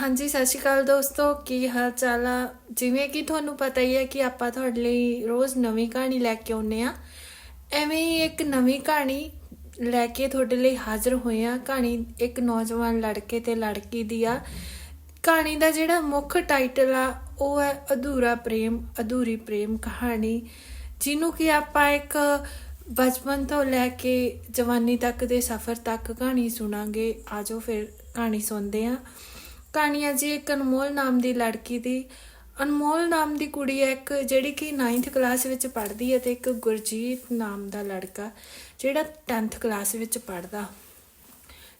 ਹਾਂਜੀ, ਸਤਿ ਸ਼੍ਰੀ ਅਕਾਲ ਦੋਸਤੋ, ਕੀ ਹਾਲ ਚਾਲ ਆ? ਜਿਵੇਂ ਕਿ ਤੁਹਾਨੂੰ ਪਤਾ ਹੀ ਹੈ ਕਿ ਆਪਾਂ ਤੁਹਾਡੇ ਲਈ ਰੋਜ਼ ਨਵੀਂ ਕਹਾਣੀ ਲੈ ਕੇ ਆਉਂਦੇ ਆ ਐਵੇਂ ਹੀ ਇੱਕ ਨਵੀਂ ਕਹਾਣੀ ਲੈ ਕੇ ਤੁਹਾਡੇ ਲਈ ਹਾਜ਼ਰ ਹੋਏ ਆ ਕਹਾਣੀ ਇੱਕ ਨੌਜਵਾਨ ਲੜਕੇ ਤੇ ਲੜਕੀ ਦੀ ਆ। ਕਹਾਣੀ ਦਾ ਜਿਹੜਾ ਮੁੱਖ ਟਾਈਟਲ ਆ, ਉਹ ਹੈ ਅਧੂਰਾ ਪ੍ਰੇਮ, ਅਧੂਰੀ ਪ੍ਰੇਮ ਕਹਾਣੀ, ਜਿਹਨੂੰ ਕਿ ਆਪਾਂ ਇੱਕ ਬਚਪਨ ਤੋਂ ਲੈ ਕੇ ਜਵਾਨੀ ਤੱਕ ਦੇ ਸਫ਼ਰ ਤੱਕ ਕਹਾਣੀ ਸੁਣਾਂਗੇ। ਆਜੋ ਫਿਰ ਕਹਾਣੀ ਸੁਣਦੇ ਆ ਕਹਾਣੀ ਹੈ ਜੀ, ਇੱਕ ਅਨਮੋਲ ਨਾਮ ਦੀ ਲੜਕੀ ਦੀ। ਅਨਮੋਲ ਨਾਮ ਦੀ ਕੁੜੀ ਹੈ ਇੱਕ ਜਿਹੜੀ ਕਿ 9th ਕਲਾਸ ਵਿੱਚ ਪੜ੍ਹਦੀ ਹੈ ਤੇ ਇੱਕ ਗੁਰਜੀਤ ਨਾਮ ਦਾ ਲੜਕਾ, ਜਿਹੜਾ 10th ਕਲਾਸ ਵਿੱਚ ਪੜ੍ਹਦਾ।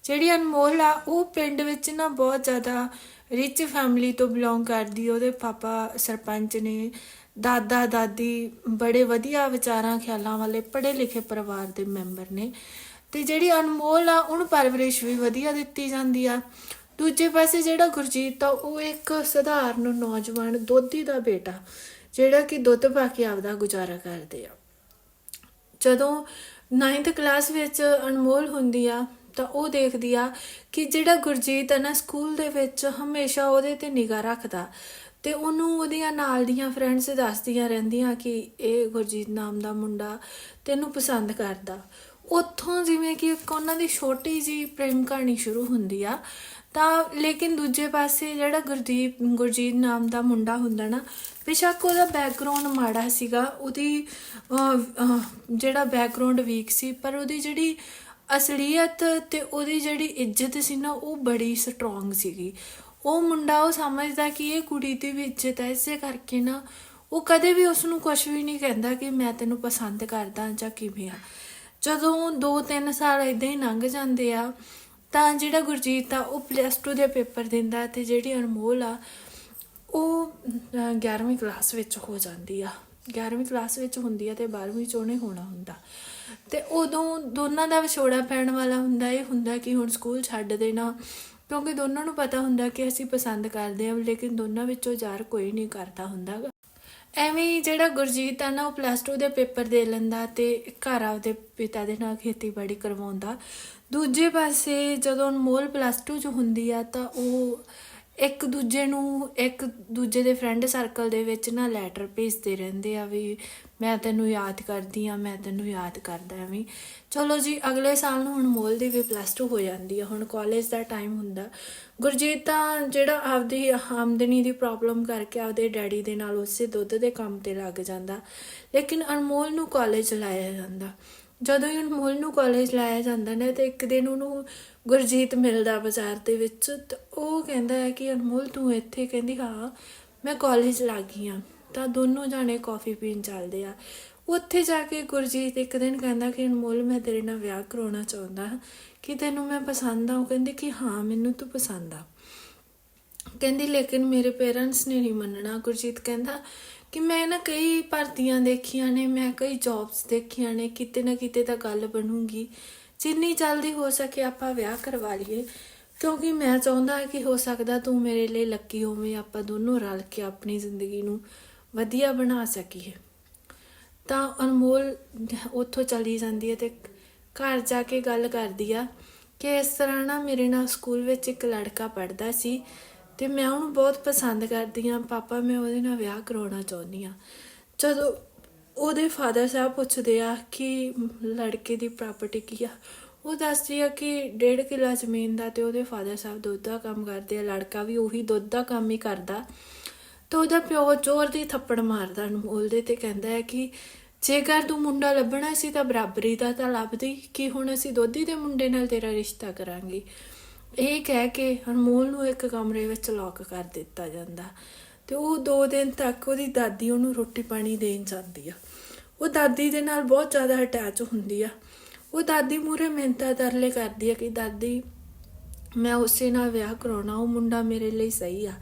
ਜਿਹੜੀ ਅਨਮੋਲ ਆ, ਉਹ ਪਿੰਡ ਵਿੱਚ ਨਾ ਬਹੁਤ ਜ਼ਿਆਦਾ ਰਿਚ ਫੈਮਿਲੀ ਤੋਂ ਬਿਲੋਂਗ ਕਰਦੀ ਉਹਦੇ ਪਾਪਾ ਸਰਪੰਚ ਨੇ, ਦਾਦਾ, ਦਾਦੀ, ਬੜੇ ਵਧੀਆ ਵਿਚਾਰਾਂ, ਖਿਆਲਾਂ ਵਾਲੇ ਪੜ੍ਹੇ ਲਿਖੇ ਪਰਿਵਾਰ ਦੇ ਮੈਂਬਰ ਨੇ। ਤੇ ਜਿਹੜੀ ਅਨਮੋਲ ਆ, ਉਹਨੂੰ ਪਰਵਰਿਸ਼ ਵੀ ਵਧੀਆ ਦਿੱਤੀ ਜਾਂਦੀ ਆ। ਦੂਜੇ ਪਾਸੇ ਜਿਹੜਾ ਗੁਰਜੀਤ ਆ, ਉਹ ਇੱਕ ਸਧਾਰਨ ਨੌਜਵਾਨ ਦੋਧੀ ਦਾ ਬੇਟਾ, ਜਿਹੜਾ ਕਿ ਦੁੱਧ ਪਾ ਕੇ ਆਪਦਾ ਗੁਜ਼ਾਰਾ ਕਰਦੇ ਆ। ਜਦੋਂ 9th ਕਲਾਸ ਵਿੱਚ ਅਨਮੋਲ ਹੁੰਦੀ ਆ, ਤਾਂ ਉਹ ਦੇਖਦੀ ਆ ਕਿ ਜਿਹੜਾ ਗੁਰਜੀਤ ਹੈ ਨਾ ਸਕੂਲ ਦੇ ਵਿੱਚ ਹਮੇਸ਼ਾ ਉਹਦੇ ਤੇ ਨਿਗਾਹ ਰੱਖਦਾ ਤੇ ਉਹਨੂੰ ਉਹਦੀਆਂ ਨਾਲ ਦੀਆਂ ਫਰੈਂਡਸ ਦੱਸਦੀਆਂ ਰਹਿੰਦੀਆਂ ਕਿ ਇਹ ਗੁਰਜੀਤ ਨਾਮ ਦਾ ਮੁੰਡਾ ਤੈਨੂੰ ਪਸੰਦ ਕਰਦਾ। ਉੱਥੋਂ ਜਿਵੇਂ ਕਿ ਇੱਕ ਉਹਨਾਂ ਦੀ ਛੋਟੀ ਜੀ ਪ੍ਰੇਮ ਕਹਾਣੀ ਸ਼ੁਰੂ ਹੁੰਦੀ ਆ ਤਾਂ ਲੇਕਿਨ ਦੂਜੇ ਪਾਸੇ ਜਿਹੜਾ ਗੁਰਦੀਪ, ਗੁਰਜੀਤ ਨਾਮ ਦਾ ਮੁੰਡਾ ਹੁੰਦਾ ਨਾ, ਬੇਸ਼ੱਕ ਉਹਦਾ ਬੈਕਗ੍ਰਾਉਂਡ ਮਾੜਾ ਸੀਗਾ, ਉਹਦੀ ਜਿਹੜਾ ਬੈਕਗ੍ਰਾਉਂਡ ਵੀਕ ਸੀ, ਪਰ ਉਹਦੀ ਜਿਹੜੀ ਅਸਲੀਅਤ ਤੇ ਉਹਦੀ ਜਿਹੜੀ ਇੱਜ਼ਤ ਸੀ ਨਾ, ਉਹ ਬੜੀ ਸਟਰੋਂਗ ਸੀਗੀ। ਉਹ ਮੁੰਡਾ ਉਹ ਸਮਝਦਾ ਕਿ ਇਹ ਕੁੜੀ ਦੀ ਵੀ ਇੱਜ਼ਤ ਹੈ, ਇਸੇ ਕਰਕੇ ਨਾ ਉਹ ਕਦੇ ਵੀ ਉਸ ਨੂੰ ਕੁਝ ਵੀ ਨਹੀਂ ਕਹਿੰਦਾ ਕਿ ਮੈਂ ਤੈਨੂੰ ਪਸੰਦ ਕਰਦਾ ਜਾਂ ਕਿਵੇਂ ਆ। ਜਦੋਂ 2-3 ਸਾਲ ਇਦਾਂ ਹੀ ਲੰਘ ਜਾਂਦੇ ਆ ਤਾਂ ਜਿਹੜਾ ਗੁਰਜੀਤ ਆ ਉਹ ਪਲੱਸ 2 ਦੇ ਪੇਪਰ ਦਿੰਦਾ ਤੇ ਜਿਹੜੀ ਅਨਮੋਲ ਆ ਉਹ ਅਹ, 11ਵੀਂ ਕਲਾਸ ਵਿੱਚ ਹੋ ਜਾਂਦੀ ਆ। 11ਵੀਂ ਕਲਾਸ ਵਿੱਚ ਹੁੰਦੀ ਆ ਤੇ 12ਵੀਂ ਚ ਉਹਨੇ ਹੋਣਾ ਹੁੰਦਾ। ਤੇ ਉਦੋਂ ਦੋਨਾਂ ਦਾ ਵਿਛੋੜਾ ਪੈਣ ਵਾਲਾ ਹੁੰਦਾ ਇਹ ਹੁੰਦਾ ਕਿ ਹੁਣ ਸਕੂਲ ਛੱਡ ਦੇਣਾ। ਕਿਉਂਕਿ ਦੋਨਾਂ ਨੂੰ ਪਤਾ ਹੁੰਦਾ ਕਿ ਅਸੀਂ ਪਸੰਦ ਕਰਦੇ ਹਾਂ ਲੇਕਿਨ ਦੋਨਾਂ ਵਿੱਚੋਂ ਯਾਰ ਕੋਈ ਨਹੀਂ ਕਰਦਾ ਹੁੰਦਾ। ਐਵੇਂ ਹੀ ਜਿਹੜਾ ਗੁਰਜੀਤ ਆ ਨਾ ਉਹ ਪਲੱਸ 2 ਦੇ ਪੇਪਰ ਦੇ ਲੈਂਦਾ ਤੇ ਘਰ ਆਪਦੇ ਪਿਤਾ ਦੇ ਨਾਲ ਖੇਤੀਬਾੜੀ ਕਰਵਾਉਂਦਾ। ਦੂਜੇ ਪਾਸੇ ਜਦੋਂ ਅਨਮੋਲ ਪਲੱਸ 2 ਚ ਹੁੰਦੀ ਆ ਤਾਂ ਉਹ ਇੱਕ ਦੂਜੇ ਨੂੰ ਇੱਕ ਦੂਜੇ ਦੇ ਫਰੈਂਡ ਸਰਕਲ ਦੇ ਵਿੱਚ ਨਾ ਲੈਟਰ ਭੇਜਦੇ ਰਹਿੰਦੇ ਆ ਵੀ ਮੈਂ ਤੈਨੂੰ ਯਾਦ ਕਰਦੀ ਆ, ਮੈਂ ਤੈਨੂੰ ਯਾਦ ਕਰਦਾ ਐਵੇਂ। ਚਲੋ ਜੀ, ਅਗਲੇ ਸਾਲ ਨੂੰ ਹੁਣ ਮੋਲ ਦੀ ਵੀ ਪਲੱਸ 2 ਹੋ ਜਾਂਦੀ ਆ। ਹੁਣ ਕਾਲਜ ਦਾ ਟਾਈਮ ਹੁੰਦਾ। ਗੁਰਜੀਤ ਤਾਂ ਜਿਹੜਾ ਆਪਦੀ ਆਮਦਨੀ ਦੀ ਪ੍ਰੋਬਲਮ ਕਰਕੇ ਆਪਦੇ ਡੈਡੀ ਦੇ ਨਾਲ ਉਸੇ ਦੁੱਧ ਦੇ ਕੰਮ ਤੇ ਲੱਗ ਜਾਂਦਾ। ਲੇਕਿਨ ਅਨਮੋਲ ਨੂੰ ਕਾਲਜ ਲਾਇਆ ਜਾਂਦਾ। ਜਦੋਂ ਹੀ ਅਨਮੋਲ ਨੂੰ ਕਾਲਜ ਲਾਇਆ ਜਾਂਦਾ ਨੇ, ਤੇ ਇੱਕ ਦਿਨ ਉਹਨੂੰ ਗੁਰਜੀਤ ਮਿਲਦਾ ਬਾਜ਼ਾਰ ਦੇ ਵਿੱਚ, ਤੇ ਉਹ ਕਹਿੰਦਾ ਹੈ ਕਿ ਅਨਮੋਲ ਤੂੰ ਇੱਥੇ, ਕਹਿੰਦੀ ਹਾਂ, ਮੈਂ ਕਾਲਜ ਲੱਗ ਗਈ ਆ ਤਾਂ ਦੋਨੋਂ ਜਾਣੇ ਕਾਫੀ ਪੀਣ ਚੱਲਦੇ ਆ। ਉੱਥੇ ਜਾ ਕੇ ਗੁਰਜੀਤ ਇੱਕ ਦਿਨ ਕਹਿੰਦਾ ਕਿ ਅਨਮੋਲ, ਮੈਂ ਤੇਰੇ ਨਾਲ ਵਿਆਹ ਕਰਾਉਣਾ ਚਾਹੁੰਦਾ ਹਾਂ। ਕਿ ਤੈਨੂੰ ਮੈਂ ਪਸੰਦ ਆ? ਉਹ ਕਹਿੰਦੀ ਕਿ ਹਾਂ, ਮੈਨੂੰ ਤੂੰ ਪਸੰਦ ਆ। ਕਹਿੰਦੀ, ਲੇਕਿਨ ਮੇਰੇ ਪੇਰੈਂਟਸ ਨੇ ਨਹੀਂ ਮੰਨਣਾ। ਗੁਰਜੀਤ ਕਹਿੰਦਾ ਕਿ ਮੈਂ ਨਾ ਕਈ ਭਰਤੀਆਂ ਦੇਖੀਆਂ ਨੇ, ਮੈਂ ਕਈ ਜੌਬਸ ਦੇਖੀਆਂ ਨੇ, ਕਿਤੇ ਨਾ ਕਿਤੇ ਤਾਂ ਗੱਲ ਬਣੂਗੀ। ਜਿੰਨੀ ਜਲਦੀ ਹੋ ਸਕੇ ਆਪਾਂ ਵਿਆਹ ਕਰਵਾ ਲਈਏ। ਕਿਉਂਕਿ ਮੈਂ ਚਾਹੁੰਦਾ ਕਿ ਹੋ ਸਕਦਾ ਤੂੰ ਮੇਰੇ ਲਈ ਲੱਕੀ ਹੋਵੇਂ, ਆਪਾਂ ਦੋਨੋਂ ਰਲ ਕੇ ਆਪਣੀ ਜ਼ਿੰਦਗੀ ਨੂੰ ਵਧੀਆ ਬਣਾ ਸਕੀਏ। ਤਾਂ ਅਨਮੋਲ ਉੱਥੋਂ ਚਲੀ ਜਾਂਦੀ ਹੈ ਤੇ ਘਰ ਜਾ ਕੇ ਗੱਲ ਕਰਦੀ ਆ ਕਿ ਇਸ ਤਰ੍ਹਾਂ ਨਾ ਮੇਰੇ ਨਾਲ ਸਕੂਲ ਵਿੱਚ ਇੱਕ ਲੜਕਾ ਪੜ੍ਹਦਾ ਸੀ। ਤੇ ਮੈਂ ਉਹਨੂੰ ਬਹੁਤ ਪਸੰਦ ਕਰਦੀ ਆ ਪਾਪਾ, ਮੈਂ ਉਹਦੇ ਨਾਲ ਵਿਆਹ ਕਰਾਉਣਾ ਚਾਹੁੰਦੀ ਆ ਜਦੋਂ ਉਹਦੇ ਫਾਦਰ ਸਾਹਿਬ ਪੁੱਛਦੇ ਆ ਕਿ ਲੜਕੇ ਦੀ ਪ੍ਰਾਪਰਟੀ ਕੀ ਆ, ਉਹ ਦੱਸਦੀ ਆ ਕਿ ਡੇਢ ਕਿੱਲਾ ਜ਼ਮੀਨ ਦਾ ਤੇ ਉਹਦੇ ਫਾਦਰ ਸਾਹਿਬ ਦੁੱਧ ਦਾ ਕੰਮ ਕਰਦੇ ਆ। ਲੜਕਾ ਵੀ ਉਹੀ ਦੁੱਧ ਦਾ ਕੰਮ ਹੀ ਕਰਦਾ। ਤਾਂ ਉਹਦਾ ਪਿਓ ਜ਼ੋਰ ਦੀ ਥੱਪੜ ਮਾਰਦਾ ਅਨਮੋਲ ਦੇ ਤੇ ਕਹਿੰਦਾ ਹੈ ਕਿ ਜੇਕਰ ਤੂੰ ਮੁੰਡਾ ਲੱਭਣਾ ਸੀ ਤਾਂ ਬਰਾਬਰੀ ਦਾ ਤਾਂ ਲੱਭਦੀ, ਕਿ ਹੁਣ ਅਸੀਂ ਦੋਧੀ ਦੇ ਮੁੰਡੇ ਨਾਲ ਤੇਰਾ ਰਿਸ਼ਤਾ ਕਰਾਂਗੇ। ਇਹ ਕਹਿ ਕੇ ਅਨਮੋਲ ਨੂੰ ਇੱਕ ਕਮਰੇ ਵਿੱਚ ਲੌਕ ਕਰ ਦਿੱਤਾ ਜਾਂਦਾ। ਤੇ ਉਹ 2 ਦਿਨ ਤੱਕ ਉਹਦੀ ਦਾਦੀ ਉਹਨੂੰ ਰੋਟੀ ਪਾਣੀ ਦੇਣ ਜਾਂਦੀ ਆ। ਉਹ ਦਾਦੀ ਦੇ ਨਾਲ ਬਹੁਤ ਜ਼ਿਆਦਾ ਅਟੈਚ ਹੁੰਦੀ ਆ। ਉਹ ਦਾਦੀ ਮੂਰੇ ਮਿਹਨਤਾਂ ਤਰਲੇ ਕਰਦੀ ਆ ਕਿ ਦਾਦੀ, ਮੈਂ ਉਸੇ ਨਾਲ ਵਿਆਹ ਕਰਾਉਣਾ, ਉਹ ਮੁੰਡਾ ਮੇਰੇ ਲਈ ਸਹੀ ਆ।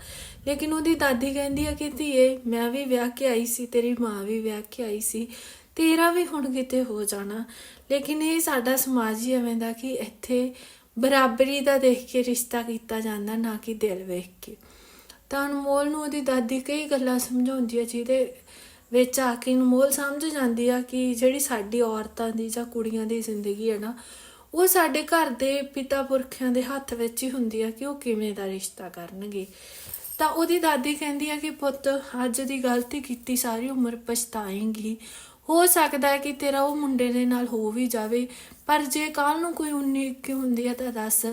ਲੇਕਿਨ ਉਹਦੀ ਦਾਦੀ ਕਹਿੰਦੀ ਆ ਕਿ ਧੀਏ, ਮੈਂ ਵੀ ਵਿਆਹ ਕੇ ਆਈ ਸੀ, ਤੇਰੀ ਮਾਂ ਵੀ ਵਿਆਹ ਕੇ ਆਈ ਸੀ, ਤੇਰਾ ਵੀ ਹੁਣ ਕਿਤੇ ਹੋ ਜਾਣਾ। ਲੇਕਿਨ ਇਹ ਸਾਡਾ ਸਮਾਜ ਹੀ ਐਵੇਂ ਦਾ ਕਿ ਇੱਥੇ ਬਰਾਬਰੀ ਦਾ ਦੇਖ ਕੇ ਰਿਸ਼ਤਾ ਕੀਤਾ ਜਾਂਦਾ, ਨਾ ਕਿ ਦਿਲ ਵੇਖ ਕੇ। ਤਾਂ ਅਨਮੋਲ ਨੂੰ ਉਹਦੀ ਦਾਦੀ ਕਈ ਗੱਲਾਂ ਸਮਝਾਉਂਦੀ ਆ, ਜਿਹਦੇ ਵਿੱਚ ਆ ਕੇ ਅਨਮੋਲ ਸਮਝ ਜਾਂਦੀ ਆ ਕਿ ਜਿਹੜੀ ਸਾਡੀ ਔਰਤਾਂ ਦੀ ਜਾਂ ਕੁੜੀਆਂ ਦੀ ਜ਼ਿੰਦਗੀ ਹੈ ਨਾ, ਉਹ ਸਾਡੇ ਘਰ ਦੇ ਪਿਤਾ ਪੁਰਖਿਆਂ ਦੇ ਹੱਥ ਵਿੱਚ ਹੀ ਹੁੰਦੀ ਆ ਕਿ ਉਹ ਕਿਵੇਂ ਦਾ ਰਿਸ਼ਤਾ ਕਰਨਗੇ। ਤਾਂ ਉਹਦੀ ਦਾਦੀ ਕਹਿੰਦੀ ਆ ਕਿ ਪੁੱਤ, ਅੱਜ ਦੀ ਗਲਤੀ ਕੀਤੀ, ਸਾਰੀ ਉਮਰ ਪਛਤਾਏਂਗੀ। ਹੋ ਸਕਦਾ ਹੈ ਕਿ ਤੇਰਾ ਉਹ ਮੁੰਡੇ ਦੇ ਨਾਲ ਹੋ ਵੀ ਜਾਵੇ, ਪਰ ਜੇ ਕੱਲ ਨੂੰ ਕੋਈ ਉਨੀ ਕਿ ਹੁੰਦੀ ਹੈ ਤਾਂ ਦੱਸ,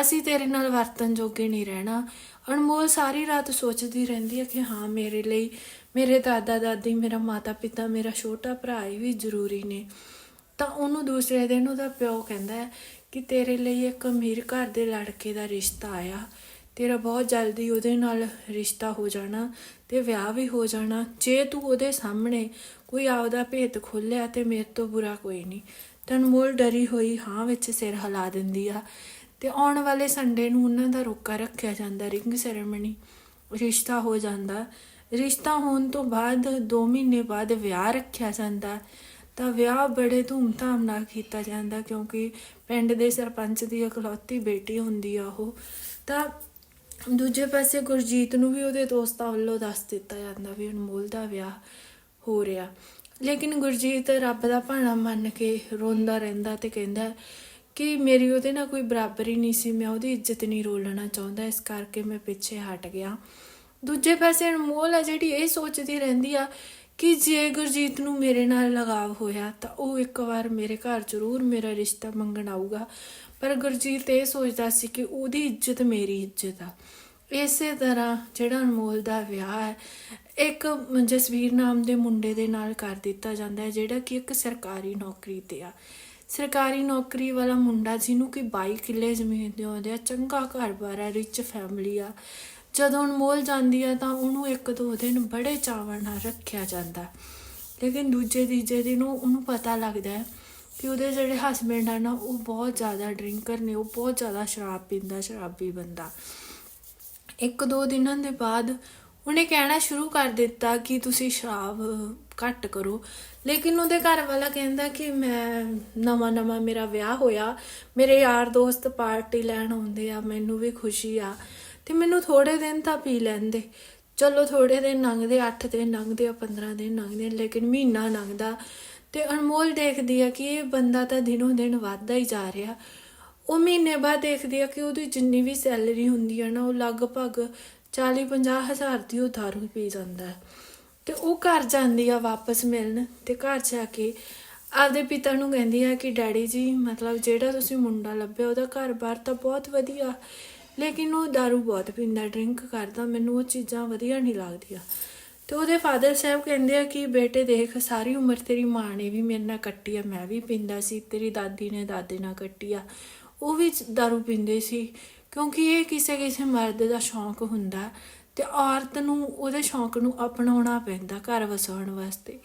ਅਸੀਂ ਤੇਰੇ ਨਾਲ ਵਰਤਨ ਜੋਗੇ ਨਹੀਂ ਰਹਿਣਾ। ਅਨਮੋਲ ਸਾਰੀ ਰਾਤ ਸੋਚਦੀ ਰਹਿੰਦੀ ਹੈ ਕਿ ਹਾਂ, ਮੇਰੇ ਲਈ ਮੇਰੇ ਦਾਦਾ ਦਾਦੀ, ਮੇਰਾ ਮਾਤਾ ਪਿਤਾ, ਮੇਰਾ ਛੋਟਾ ਭਰਾ ਇਹ ਵੀ ਜ਼ਰੂਰੀ ਨੇ। ਤਾਂ ਉਹਨੂੰ ਦੂਸਰੇ ਦਿਨ ਉਹਦਾ ਪਿਓ ਕਹਿੰਦਾ ਹੈ ਕਿ ਤੇਰੇ ਲਈ ਇੱਕ ਅਮੀਰ ਘਰ ਦੇ ਲੜਕੇ ਦਾ ਰਿਸ਼ਤਾ ਆਇਆ। ਤੇਰਾ ਬਹੁਤ ਜਲਦੀ ਉਹਦੇ ਨਾਲ ਰਿਸ਼ਤਾ ਹੋ ਜਾਣਾ ਤੇ ਵਿਆਹ ਵੀ ਹੋ ਜਾਣਾ। ਜੇ ਤੂੰ ਉਹਦੇ ਸਾਹਮਣੇ ਕੋਈ ਆਪਦਾ ਭੇਤ ਖੋਲਿਆ ਤੇ ਮੇਰੇ ਤੋਂ ਬੁਰਾ ਕੋਈ ਨਹੀਂ। ਤਾਂ ਅਨਮੋਲ ਡਰੀ ਹੋਈ ਹਾਂ ਵਿੱਚ ਸਿਰ ਹਿਲਾ ਦਿੰਦੀ ਆ। ਤੇ ਆਉਣ ਵਾਲੇ ਸੰਡੇ ਨੂੰ ਉਹਨਾਂ ਦਾ ਰੋਕਾ ਰੱਖਿਆ ਜਾਂਦਾ ਰਿੰਗ ਸੈਰੇਮਨੀ ਰਿਸ਼ਤਾ ਹੋ ਜਾਂਦਾ। ਰਿਸ਼ਤਾ ਹੋਣ ਤੋਂ ਬਾਅਦ 2 ਮਹੀਨੇ ਬਾਅਦ ਵਿਆਹ ਰੱਖਿਆ ਜਾਂਦਾ। ਤਾਂ ਵਿਆਹ ਬੜੇ ਧੂਮਧਾਮ ਨਾਲ ਕੀਤਾ ਜਾਂਦਾ ਕਿਉਂਕਿ ਪਿੰਡ ਦੇ ਸਰਪੰਚ ਦੀ ਇਕਲੌਤੀ ਬੇਟੀ ਹੁੰਦੀ ਆ ਉਹ। ਤਾਂ ਦੂਜੇ ਪਾਸੇ ਗੁਰਜੀਤ ਨੂੰ ਵੀ ਉਹਦੇ ਦੋਸਤਾਂ ਵੱਲੋਂ ਦੱਸ ਦਿੱਤਾ ਜਾਂਦਾ ਵੀ ਅਨਮੋਲ ਦਾ ਵਿਆਹ ਹੋ ਰਿਹਾ। ਲੇਕਿਨ ਗੁਰਜੀਤ ਰੱਬ ਦਾ ਭਾਣਾ ਮੰਨ ਕੇ ਰੋਂਦਾ ਰਹਿੰਦਾ ਤੇ ਕਹਿੰਦਾ ਕਿ ਮੇਰੀ ਉਹਦੇ ਨਾਲ ਕੋਈ ਬਰਾਬਰੀ ਨਹੀਂ ਸੀ, ਮੈਂ ਉਹਦੀ ਇੱਜ਼ਤ ਨਹੀਂ ਰੋਲਣਾ ਚਾਹੁੰਦਾ, ਇਸ ਕਰਕੇ ਮੈਂ ਪਿੱਛੇ ਹਟ ਗਿਆ। ਦੂਜੇ ਪਾਸੇ ਅਨਮੋਲ ਆ ਜਿਹੜੀ ਇਹ ਸੋਚਦੀ ਰਹਿੰਦੀ ਆ ਕਿ ਜੇ ਗੁਰਜੀਤ ਨੂੰ ਮੇਰੇ ਨਾਲ ਲਗਾਵ ਹੋਇਆ ਤਾਂ ਉਹ ਇੱਕ ਵਾਰ ਮੇਰੇ ਘਰ ਜ਼ਰੂਰ ਮੇਰਾ ਰਿਸ਼ਤਾ ਮੰਗਣ ਆਊਗਾ। ਪਰ ਗੁਰਜੀਤ ਇਹ ਸੋਚਦਾ ਸੀ ਕਿ ਉਹਦੀ ਇੱਜ਼ਤ ਮੇਰੀ ਇੱਜ਼ਤ ਆ। ਇਸੇ ਤਰ੍ਹਾਂ ਜਿਹੜਾ ਅਨਮੋਲ ਦਾ ਵਿਆਹ ਹੈ, ਇੱਕ ਜਸਵੀਰ ਨਾਮ ਦੇ ਮੁੰਡੇ ਦੇ ਨਾਲ ਕਰ ਦਿੱਤਾ ਜਾਂਦਾ ਹੈ, ਜਿਹੜਾ ਕਿ ਇੱਕ ਸਰਕਾਰੀ ਨੌਕਰੀ ਤੇ ਆ। ਸਰਕਾਰੀ ਨੌਕਰੀ ਵਾਲਾ ਮੁੰਡਾ ਜਿਹਨੂੰ ਕਿ 22 ਕਿੱਲੇ ਜ਼ਮੀਨ ਦੇ ਆਉਂਦੇ ਆ ਚੰਗਾ ਘਰ-ਬਾਰ ਆ ਰਿਚ ਫੈਮਿਲੀ ਆ। ਜਦੋਂ ਅਨਮੋਲ ਜਾਂਦੀ ਆ ਤਾਂ ਉਹਨੂੰ ਇੱਕ ਦੋ ਦਿਨ ਬੜੇ ਚਾਵਾਂ ਨਾਲ ਰੱਖਿਆ ਜਾਂਦਾ। ਲੇਕਿਨ ਦੂਜੇ ਤੀਜੇ ਦਿਨ ਉਹਨੂੰ ਪਤਾ ਲੱਗਦਾ ਹੈ ਕਿ ਉਹਦੇ ਜਿਹੜੇ ਹਸਬੰਡ ਆ ਨਾ, ਉਹ ਬਹੁਤ ਜ਼ਿਆਦਾ ਡਰਿੰਕਰ ਨੇ, ਉਹ ਬਹੁਤ ਜ਼ਿਆਦਾ ਸ਼ਰਾਬ ਪੀਂਦਾ, ਸ਼ਰਾਬੀ ਬੰਦਾ। ਇੱਕ ਦੋ ਦਿਨਾਂ ਦੇ ਬਾਅਦ ਉਹਨੇ ਕਹਿਣਾ ਸ਼ੁਰੂ ਕਰ ਦਿੱਤਾ ਕਿ ਤੁਸੀਂ ਸ਼ਰਾਬ ਘੱਟ ਕਰੋ। ਲੇਕਿਨ ਉਹਦੇ ਘਰ ਵਾਲਾ ਕਹਿੰਦਾ ਕਿ ਮੈਂ ਨਵਾਂ ਨਵਾਂ ਮੇਰਾ ਵਿਆਹ ਹੋਇਆ। ਮੇਰੇ ਯਾਰ ਦੋਸਤ ਪਾਰਟੀ ਲੈਣ ਆਉਂਦੇ ਆ, ਮੈਨੂੰ ਵੀ ਖੁਸ਼ੀ ਆ। ਤੇ ਮੈਨੂੰ ਥੋੜੇ ਦਿਨ ਤਾਂ ਪੀ ਲੈਂਦੇ। ਚਲੋ ਥੋੜੇ ਦਿਨ ਲੰਘਦੇ 8 ਦਿਨ ਲੰਘਦੇ ਆ 15 ਦਿਨ ਲੰਘਦੇ ਲੇਕਿਨ ਮਹੀਨਾ ਲੰਘਦਾ। ਤੇ ਅਨਮੋਲ ਦੇਖਦੀ ਆ ਕਿ ਇਹ ਬੰਦਾ ਤਾਂ ਦਿਨੋਂ ਦਿਨ ਵੱਧਦਾ ਹੀ ਜਾ ਰਿਹਾ। ਉਹ ਮਹੀਨੇ ਬਾਅਦ ਦੇਖਦੀ ਆ ਕਿ ਉਹਦੀ ਜਿੰਨੀ ਵੀ ਸੈਲਰੀ ਹੁੰਦੀ ਆ ਨਾ, ਉਹ ਲਗਭਗ 40 50 ਹਜ਼ਾਰ ਦੀ ਉਹ ਦਾਰੂ ਪੀ ਜਾਂਦਾ ਹੈ। ਤੇ ਉਹ ਘਰ ਜਾਂਦੀ ਆ ਵਾਪਸ ਮਿਲਣ ਤੇ ਘਰ ਜਾ ਕੇ ਆਪਦੇ ਪਿਤਾ ਨੂੰ ਕਹਿੰਦੀ ਆ ਕਿ ਡੈਡੀ ਜੀ, ਮਤਲਬ ਜਿਹੜਾ ਤੁਸੀਂ ਮੁੰਡਾ ਲੱਭਿਆ ਉਹਦਾ ਘਰ-ਬਾਰ ਤਾਂ ਬਹੁਤ ਵਧੀਆ। ਲੇਕਿਨ ਉਹ ਦਾਰੂ ਬਹੁਤ ਪੀਂਦਾ ਡਰਿੰਕ ਕਰਦਾ, ਮੈਨੂੰ ਉਹ ਚੀਜ਼ਾਂ ਵਧੀਆ ਨਹੀਂ ਲੱਗਦੀਆਂ। ਤੇ ਉਹਦੇ ਫਾਦਰ ਸਾਹਿਬ ਕਹਿੰਦੇ ਆ ਕਿ, ਬੇਟੇ ਦੇਖ, ਸਾਰੀ ਉਮਰ ਤੇਰੀ ਮਾਂ ਨੇ ਵੀ ਮੇਰੇ ਨਾਲ ਕੱਟੀ ਆ, ਮੈਂ ਵੀ ਪੀਂਦਾ ਸੀ, ਤੇਰੀ ਦਾਦੀ ਨੇ ਦਾਦੇ ਨਾਲ ਕੱਟੀ ਆ। ਉਹ ਵੀ ਦਾਰੂ ਪੀਂਦੇ ਸੀ, ਕਿਉਂਕਿ ਇਹ ਕਿਸੇ ਕਿਸੇ ਮਰਦ ਦਾ ਸ਼ੌਂਕ ਹੁੰਦਾ ਤੇ ਔਰਤ ਨੂੰ, ਉਹਦੇ ਸ਼ੌਂਕ ਨੂੰ ਅਪਣਾਉਣਾ ਪੈਂਦਾ ਘਰ ਵਸਾਉਣ ਵਾਸਤੇ।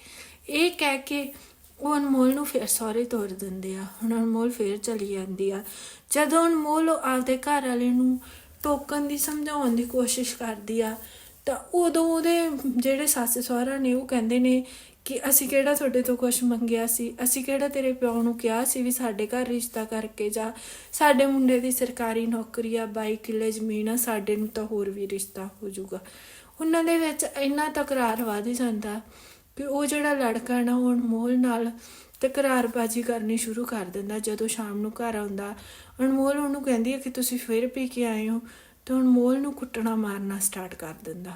ਇਹ ਕਹਿ ਕੇ ਉਹ ਅਨਮੋਲ ਨੂੰ ਫਿਰ ਸਹੁਰੇ ਤੋਰ ਦਿੰਦੇ ਆ। ਹੁਣ ਅਨਮੋਲ ਫਿਰ ਚਲੀ ਜਾਂਦੀ ਆ। ਜਦੋਂ ਅਨਮੋਲ ਆਪਦੇ ਘਰ ਵਾਲੇ ਨੂੰ ਟੋਕਣ ਦੀ, ਸਮਝਾਉਣ ਦੀ ਕੋਸ਼ਿਸ਼ ਕਰਦੀ ਆ, ਤਾਂ ਉਦੋਂ ਉਹਦੇ ਜਿਹੜੇ ਸੱਸ ਸਹੁਰਾ ਨੇ, ਉਹ ਕਹਿੰਦੇ ਨੇ ਕਿ ਅਸੀਂ ਕਿਹੜਾ ਤੁਹਾਡੇ ਤੋਂ ਕੁਝ ਮੰਗਿਆ ਸੀ? ਅਸੀਂ ਕਿਹੜਾ ਤੇਰੇ ਪਿਓ ਨੂੰ ਕਿਹਾ ਸੀ ਵੀ ਸਾਡੇ ਘਰ ਰਿਸ਼ਤਾ ਕਰਕੇ ਜਾ? ਸਾਡੇ ਮੁੰਡੇ ਦੀ ਸਰਕਾਰੀ ਨੌਕਰੀ ਆ 22 ਕਿੱਲੇ ਜ਼ਮੀਨ ਆ, ਸਾਡੇ ਨੂੰ ਤਾਂ ਹੋਰ ਵੀ ਰਿਸ਼ਤਾ ਹੋ ਜਾਊਗਾ। ਉਹਨਾਂ ਦੇ ਵਿੱਚ ਇੰਨਾ ਤਕਰਾਰ ਵਧ ਜਾਂਦਾ। ਕਿ ਉਹ ਜਿਹੜਾ ਲੜਕਾ ਨਾ, ਉਹ ਅਨਮੋਲ ਨਾਲ ਤਕਰਾਰਬਾਜ਼ੀ ਕਰਨੀ ਸ਼ੁਰੂ ਕਰ ਦਿੰਦਾ ਜਦੋਂ ਸ਼ਾਮ ਨੂੰ ਘਰ ਆਉਂਦਾ। ਅਨਮੋਲ ਉਹਨੂੰ ਕਹਿੰਦੀ ਹੈ ਕਿ ਤੁਸੀਂ ਫਿਰ ਪੀ ਕੇ ਆਏ ਹੋ ਤਾਂ ਅਨਮੋਲ ਨੂੰ ਕੁੱਟਣਾ ਮਾਰਨਾ ਸਟਾਰਟ ਕਰ ਦਿੰਦਾ।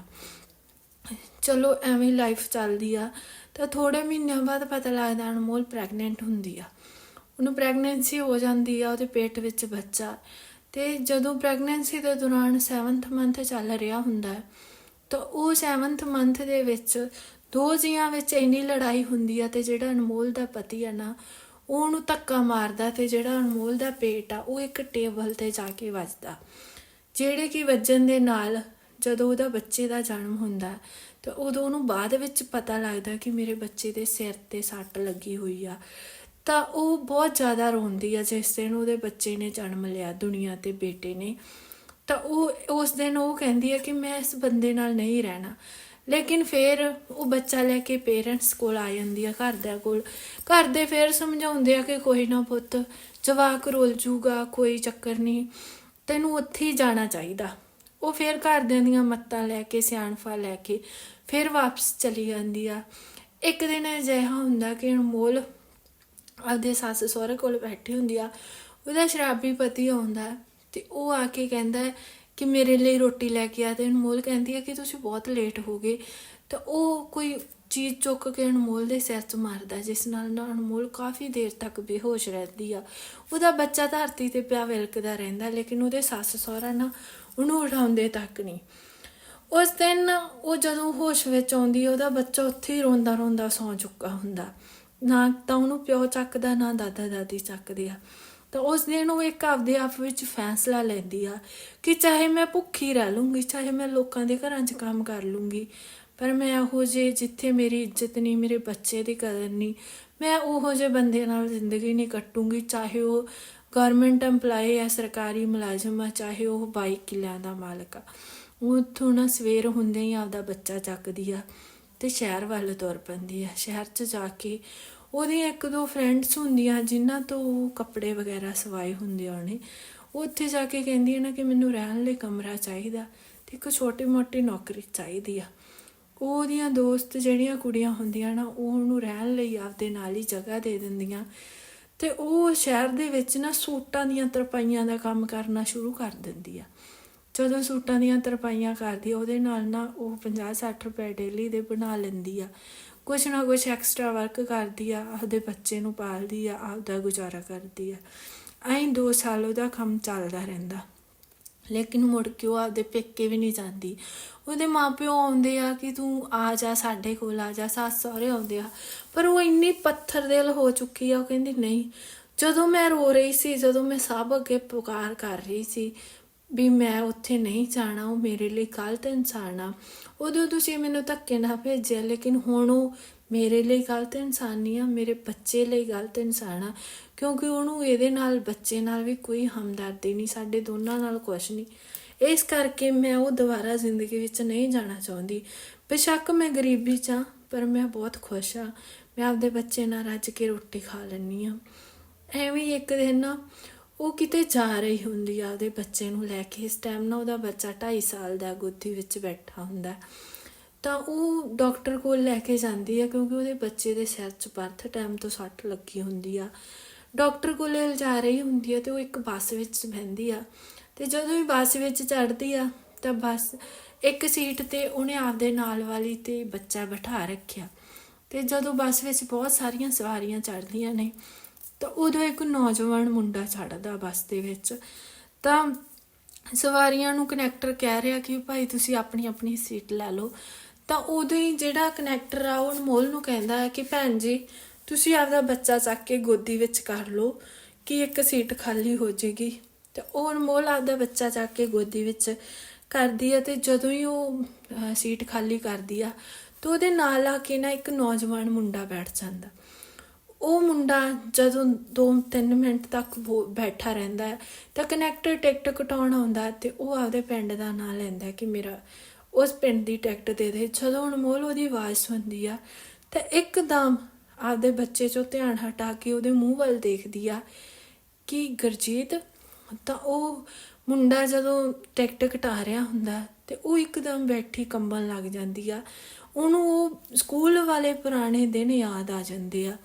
ਚਲੋ, ਐਵੇਂ ਲਾਈਫ ਚੱਲਦੀ ਆ। ਤਾਂ ਥੋੜੇ ਮਹੀਨਿਆਂ ਬਾਅਦ ਪਤਾ ਲੱਗਦਾ ਅਨਮੋਲ ਪ੍ਰੈਗਨੈਂਟ ਹੁੰਦੀ ਆ। ਉਹਨੂੰ ਪ੍ਰੈਗਨੈਂਸੀ ਹੋ ਜਾਂਦੀ ਆ, ਉਹਦੇ ਪੇਟ ਵਿੱਚ ਬੱਚਾ। ਤੇ ਜਦੋਂ ਪ੍ਰੈਗਨੈਂਸੀ ਦੇ ਦੌਰਾਨ 7th ਮੰਥ ਚੱਲ ਰਿਹਾ ਹੁੰਦਾ ਹੈ, ਤਾਂ ਉਹ 7th ਮੰਥ ਦੇ ਵਿੱਚ ਦੋ ਜੀਆਂ ਵਿੱਚ ਇੰਨੀ ਲੜਾਈ ਹੁੰਦੀ ਆ ਤੇ ਜਿਹੜਾ ਅਨਮੋਲ ਦਾ ਪਤੀ ਆ ਨਾ ਉਹ ਉਹਨੂੰ ਧੱਕਾ ਮਾਰਦਾ ਤੇ ਜਿਹੜਾ ਅਨਮੋਲ ਦਾ ਪੇਟ ਆ, ਉਹ ਇੱਕ ਟੇਬਲ ਤੇ ਜਾ ਕੇ ਵੱਜਦਾ। ਜਿਹੜੇ ਕਿ ਵੱਜਣ ਦੇ ਨਾਲ ਜਦੋਂ ਉਹਦਾ ਬੱਚੇ ਦਾ ਜਨਮ ਹੁੰਦਾ, ਤਾਂ ਉਦੋਂ ਉਹਨੂੰ ਬਾਅਦ ਵਿੱਚ ਪਤਾ ਲੱਗਦਾ ਕਿ ਮੇਰੇ ਬੱਚੇ ਦੇ ਸਿਰ ਤੇ ਸੱਟ ਲੱਗੀ ਹੋਈ ਆ। ਤਾਂ ਉਹ ਬਹੁਤ ਜ਼ਿਆਦਾ ਰੋਂਦੀ ਆ ਜਿਸ ਦਿਨ ਉਹਦੇ ਬੱਚੇ ਨੇ ਜਨਮ ਲਿਆ, ਦੁਨੀਆ ਤੇ ਬੇਟੇ ਨੇ। ਤਾਂ ਉਹ, ਉਸ ਦਿਨ ਉਹ ਕਹਿੰਦੀ ਆ ਕਿ ਮੈਂ ਇਸ ਬੰਦੇ ਨਾਲ ਨਹੀਂ ਰਹਿਣਾ। ਲੇਕਿਨ ਫਿਰ ਉਹ ਬੱਚਾ ਲੈ ਕੇ ਪੇਰੈਂਟਸ ਕੋਲ ਆ ਜਾਂਦੀ ਆ, ਘਰਦਿਆਂ ਕੋਲ। ਘਰ ਦੇ ਫਿਰ ਸਮਝਾਉਂਦੇ ਆ ਕਿ ਕੋਈ ਨਾ ਪੁੱਤ, ਜਵਾਕ ਰੋਲ ਜੂਗਾ, ਕੋਈ ਚੱਕਰ ਨਹੀਂ। ਤੈਨੂੰ ਉੱਥੇ ਹੀ ਜਾਣਾ ਚਾਹੀਦਾ। ਉਹ ਫਿਰ ਘਰਦਿਆਂ ਦੀਆਂ ਮੱਤਾਂ ਲੈ ਕੇ ਸਿਆਣਫਾ ਲੈ ਕੇ ਫਿਰ ਵਾਪਸ ਚਲੀ ਜਾਂਦੀ ਆ। ਇੱਕ ਦਿਨ ਅਜਿਹਾ ਹੁੰਦਾ ਕਿ ਅਨਮੋਲ ਆਪਦੇ ਸੱਸ ਸਹੁਰੇ ਕੋਲ ਬੈਠੀ ਹੁੰਦੀ ਆ। ਉਹਦਾ ਸ਼ਰਾਬੀ ਪਤੀ ਆਉਂਦਾ ਹੈ ਤੇ ਉਹ ਆ ਕੇ ਕਹਿੰਦਾ ਕਿ ਮੇਰੇ ਲਈ ਰੋਟੀ ਲੈ ਕੇ ਆ, ਤੇ ਅਨਮੋਲ ਕਹਿੰਦੀ ਹੈ ਕਿ ਤੁਸੀਂ ਬਹੁਤ ਲੇਟ ਹੋ ਗਏ। ਤਾਂ ਉਹ ਕੋਈ ਚੀਜ਼ ਚੁੱਕ ਕੇ ਅਨਮੋਲ ਦੇ ਸਿਰ 'ਚ ਮਾਰਦਾ, ਜਿਸ ਨਾਲ ਨਾ ਅਨਮੋਲ ਕਾਫੀ ਦੇਰ ਤੱਕ ਬੇਹੋਸ਼ ਰਹਿੰਦੀ ਆ। ਉਹਦਾ ਬੱਚਾ ਧਰਤੀ ਤੇ ਪਿਆ ਵਿਲਕਦਾ ਰਹਿੰਦਾ, ਲੇਕਿਨ ਉਹਦੇ ਸੱਸ ਸਹੁਰਾ ਨਾ ਉਹਨੂੰ ਉਠਾਉਂਦੇ ਤੱਕ ਨਹੀਂ। ਉਸ ਦਿਨ ਉਹ ਜਦੋਂ ਹੋਸ਼ ਵਿੱਚ ਆਉਂਦੀ, ਉਹਦਾ ਬੱਚਾ ਉੱਥੇ ਹੀ ਰੋਂਦਾ ਰੋਂਦਾ ਸੌਂ ਚੁੱਕਾ ਹੁੰਦਾ। ਨਾ ਤਾਂ ਉਹਨੂੰ ਪਿਓ ਚੱਕਦਾ, ਨਾ ਦਾਦਾ ਦਾਦੀ ਚੱਕਦੇ ਆ। ਤਾਂ ਉਸ ਦਿਨ ਉਹ ਇੱਕ ਆਪਦੇ ਆਪ ਵਿੱਚ ਫੈਸਲਾ ਲੈਂਦੀ ਆ ਕਿ ਚਾਹੇ ਮੈਂ ਭੁੱਖੀ ਰਹਿ ਲੂੰਗੀ, ਚਾਹੇ ਮੈਂ ਲੋਕਾਂ ਦੇ ਘਰਾਂ 'ਚ ਕੰਮ ਕਰ ਲੂੰਗੀ, ਪਰ ਮੈਂ ਉਹੋ ਜੇ ਜਿੱਥੇ ਮੇਰੀ ਇੱਜ਼ਤ ਨਹੀਂ, ਮੇਰੇ ਬੱਚੇ ਦੀ ਕਦਰ ਨਹੀਂ, ਮੈਂ ਉਹੋ ਜੇ ਬੰਦੇ ਨਾਲ ਜ਼ਿੰਦਗੀ ਨਹੀਂ ਕੱਟੂੰਗੀ, ਚਾਹੇ ਉਹ ਗਵਰਨਮੈਂਟ EMPLOYE ਹੈ ਸਰਕਾਰੀ ਮੁਲਾਜ਼ਮ ਆ, ਚਾਹੇ ਉਹ ਬਾਈਕ ਕਿੱਲਿਆਂ ਦਾ ਮਾਲਕ ਆ। ਉਹ ਉੱਥੋਂ ਨਾ ਸਵੇਰ ਹੁੰਦੇ ਹੀ ਆਪਦਾ ਬੱਚਾ ਚੱਕਦੀ ਆ ਤੇ ਸ਼ਹਿਰ ਵੱਲ ਤੁਰ ਪੈਂਦੀ ਆ। ਸ਼ਹਿਰ 'ਚ ਜਾ ਕੇ ਉਹਦੀ ਇੱਕ ਦੋ ਫਰੈਂਡਸ ਹੁੰਦੀਆਂ ਜਿਨ੍ਹਾਂ ਤੋਂ ਉਹ ਕੱਪੜੇ ਵਗੈਰਾ ਸਵਾਏ ਹੁੰਦੇ ਆ ਉਹਨੇ, ਉਹ ਉੱਥੇ ਜਾ ਕੇ ਕਹਿੰਦੀ ਹੈ ਨਾ ਕਿ ਮੈਨੂੰ ਰਹਿਣ ਲਈ ਕਮਰਾ ਚਾਹੀਦਾ ਤੇ ਇੱਕ ਛੋਟੀ ਮੋਟੀ ਨੌਕਰੀ ਚਾਹੀਦੀ ਆ। ਉਹਦੀਆਂ ਦੋਸਤ ਜਿਹੜੀਆਂ ਕੁੜੀਆਂ ਹੁੰਦੀਆਂ ਨਾ, ਉਹ ਉਹਨੂੰ ਰਹਿਣ ਲਈ ਆਪਦੇ ਨਾਲ ਹੀ ਜਗ੍ਹਾ ਦੇ ਦਿੰਦੀਆਂ ਤੇ ਉਹ ਸ਼ਹਿਰ ਦੇ ਵਿੱਚ ਨਾ ਸੂਟਾਂ ਦੀਆਂ ਤਰਪਾਈਆਂ ਦਾ ਕੰਮ ਕਰਨਾ ਸ਼ੁਰੂ ਕਰ ਦਿੰਦੀ ਆ। ਜਦੋਂ ਸੂਟਾਂ ਦੀਆਂ ਤਰਪਾਈਆਂ ਕਰਦੀ ਉਹਦੇ ਨਾਲ ਨਾ ਉਹ 50-60 ਰੁਪਏ ਡੇਲੀ ਦੇ ਬਣਾ ਲੈਂਦੀ ਆ। ਕੁਛ ਨਾ ਕੁਛ ਐਕਸਟਰਾ ਵਰਕ ਕਰਦੀ ਆ, ਆਪਦੇ ਬੱਚੇ ਨੂੰ ਪਾਲਦੀ ਆ, ਆਪਦਾ ਗੁਜ਼ਾਰਾ ਕਰਦੀ ਆ। ਐਂ 2 ਸਾਲ ਉਹਦਾ ਕੰਮ ਚੱਲਦਾ ਰਹਿੰਦਾ। ਲੇਕਿਨ ਮੁੜ ਕੇ ਉਹ ਆਪਦੇ ਪੇਕੇ ਵੀ ਨਹੀਂ ਜਾਂਦੀ। ਉਹਦੇ ਮਾਪਿਓ ਆਉਂਦੇ ਆ ਕਿ ਤੂੰ ਆ ਜਾ ਸਾਡੇ ਕੋਲ, ਆ ਜਾ, ਸੱਸ ਸਹੁਰੇ ਆਉਂਦੇ ਆ। ਪਰ ਉਹ ਇੰਨੀ ਪੱਥਰ ਦਿਲ ਹੋ ਚੁੱਕੀ ਆ, ਉਹ ਕਹਿੰਦੀ, ਨਹੀਂ। ਜਦੋਂ ਮੈਂ ਰੋ ਰਹੀ ਸੀ, ਜਦੋਂ ਮੈਂ ਸਭ ਅੱਗੇ ਪੁਕਾਰ ਕਰ ਰਹੀ ਸੀ ਵੀ ਮੈਂ ਉੱਥੇ ਨਹੀਂ ਜਾਣਾ, ਉਹ ਮੇਰੇ ਲਈ ਗਲਤ ਇਨਸਾਨ ਆ। ਉਦੋਂ ਤੁਸੀਂ ਮੈਨੂੰ ਧੱਕੇ ਨਾ ਭੇਜਿਆ, ਲੇਕਿਨ ਹੁਣ ਉਹ ਮੇਰੇ ਲਈ ਗਲਤ ਇਨਸਾਨ ਨਹੀਂ ਆ, ਮੇਰੇ ਬੱਚੇ ਲਈ ਗਲਤ ਇਨਸਾਨ ਆ। ਕਿਉਂਕਿ ਉਹਨੂੰ ਇਹਦੇ ਨਾਲ, ਬੱਚੇ ਨਾਲ ਵੀ ਕੋਈ ਹਮਦਰਦੀ ਨਹੀਂ, ਸਾਡੇ ਦੋਨਾਂ ਨਾਲ ਕੁਛ ਨਹੀਂ। ਇਸ ਕਰਕੇ ਮੈਂ ਉਹ ਦੁਬਾਰਾ ਜ਼ਿੰਦਗੀ ਵਿੱਚ ਨਹੀਂ ਜਾਣਾ ਚਾਹੁੰਦੀ। ਬੇਸ਼ੱਕ ਮੈਂ ਗਰੀਬੀ 'ਚ ਹਾਂ ਪਰ ਮੈਂ ਬਹੁਤ ਖੁਸ਼ ਆ। ਮੈਂ ਆਪਦੇ ਬੱਚੇ ਨਾਲ ਰੱਜ ਕੇ ਰੋਟੀ ਖਾ ਲੈਂਦੀ ਆ ਐਵੇਂ ਇੱਕ ਦਿਨ ਨਾ ਉਹ ਕਿਤੇ ਜਾ ਰਹੀ ਹੁੰਦੀ ਆ ਉਹਦੇ ਬੱਚੇ ਨੂੰ ਲੈ ਕੇ। ਇਸ ਟਾਈਮ ਨਾ ਉਹਦਾ ਬੱਚਾ 2.5 ਸਾਲ ਦਾ ਗੋਦੀ ਵਿੱਚ ਬੈਠਾ ਹੁੰਦਾ। ਤਾਂ ਉਹ ਡਾਕਟਰ ਕੋਲ ਲੈ ਕੇ ਜਾਂਦੀ ਆ ਕਿਉਂਕਿ ਉਹਦੇ ਬੱਚੇ ਦੇ ਸਿਰ 'ਚ ਬਰਥ ਟਾਈਮ ਤੋਂ ਸੱਟ ਲੱਗੀ ਹੁੰਦੀ ਆ। ਡਾਕਟਰ ਕੋਲ ਜਾ ਰਹੀ ਹੁੰਦੀ ਆ ਤੇ ਉਹ ਇੱਕ ਬੱਸ ਵਿੱਚ ਬਹਿੰਦੀ ਆ। ਤੇ ਜਦੋਂ ਵੀ ਬੱਸ ਵਿੱਚ ਚੜ੍ਹਦੀ ਆ ਤਾਂ ਬੱਸ ਇੱਕ ਸੀਟ ਤੇ ਉਹਨੇ ਆਪਦੇ ਨਾਲ ਵਾਲੀ ਤੇ ਬੱਚਾ ਬਿਠਾ ਰੱਖਿਆ। ਤੇ ਜਦੋਂ ਬੱਸ ਵਿੱਚ ਬਹੁਤ ਸਾਰੀਆਂ ਸਵਾਰੀਆਂ ਚੜ੍ਹਦੀਆਂ ਨੇ ਤਾਂ ਉਦੋਂ ਇੱਕ ਨੌਜਵਾਨ ਮੁੰਡਾ ਚੜ੍ਹਦਾ ਬੱਸ ਦੇ ਵਿੱਚ। ਤਾਂ ਸਵਾਰੀਆਂ ਨੂੰ ਕਨੈਕਟਰ ਕਹਿ ਰਿਹਾ ਕਿ ਭਾਈ ਤੁਸੀਂ ਆਪਣੀ ਆਪਣੀ ਸੀਟ ਲੈ ਲਓ। ਤਾਂ ਉਦੋਂ ਹੀ ਜਿਹੜਾ ਕਨੈਕਟਰ ਆ, ਉਹ ਅਨਮੋਲ ਨੂੰ ਕਹਿੰਦਾ ਹੈ ਕਿ ਭੈਣ ਜੀ, ਤੁਸੀਂ ਆਪਦਾ ਬੱਚਾ ਚੱਕ ਕੇ ਗੋਦੀ ਵਿੱਚ ਕਰ ਲਓ ਕਿ ਇੱਕ ਸੀਟ ਖਾਲੀ ਹੋ ਜਾਏਗੀ ਤੇ ਉਹ ਅਨਮੋਲ ਆਪਦਾ ਬੱਚਾ ਚੱਕ ਕੇ ਗੋਦੀ ਵਿੱਚ ਕਰਦੀ ਹੈ ਤੇ ਜਦੋਂ ਹੀ ਉਹ ਸੀਟ ਖਾਲੀ ਕਰਦੀ ਆ, ਤਾਂ ਉਹਦੇ ਨਾਲ ਆ ਕੇ ਨਾ ਇੱਕ ਨੌਜਵਾਨ ਮੁੰਡਾ ਬੈਠ ਜਾਂਦਾ। ਉਹ ਮੁੰਡਾ ਜਦੋਂ 2-3 ਮਿੰਟ ਤੱਕ ਬੋ- ਬੈਠਾ ਰਹਿੰਦਾ ਹੈ, ਤਾਂ ਕਨੈਕਟਰ ਟਿਕਟ ਕਟਾਉਣ ਆਉਂਦਾ ਹੈ ਤੇ ਉਹ ਆਪਦੇ ਪਿੰਡ ਦਾ ਨਾਂ ਲੈਂਦਾ ਕਿ ਮੇਰਾ ਉਸ ਪਿੰਡ ਦੀ ਟਿਕਟ ਦੇ ਦੇ। ਜਦੋਂ ਅਨਮੋਲ ਉਹਦੀ ਆਵਾਜ਼ ਸੁਣਦੀ ਆ, ਤਾਂ ਇੱਕਦਮ ਆਪਦੇ ਬੱਚੇ 'ਚੋਂ ਧਿਆਨ ਹਟਾ ਕੇ ਉਹਦੇ ਮੂੰਹ ਵੱਲ ਦੇਖਦੀ ਆ ਕਿ ਗੁਰਜੀਤ, ਤਾਂ ਉਹ ਮੁੰਡਾ ਜਦੋਂ ਟਿਕਟ ਕਟਾ ਰਿਹਾ ਹੁੰਦਾ ਤੇ ਉਹ ਇੱਕਦਮ ਬੈਠੀ ਕੰਬਣ ਲੱਗ ਜਾਂਦੀ ਆ। ਉਹਨੂੰ ਉਹ ਸਕੂਲ ਵਾਲੇ ਪੁਰਾਣੇ ਦਿਨ ਯਾਦ ਆ ਜਾਂਦੇ ਆ।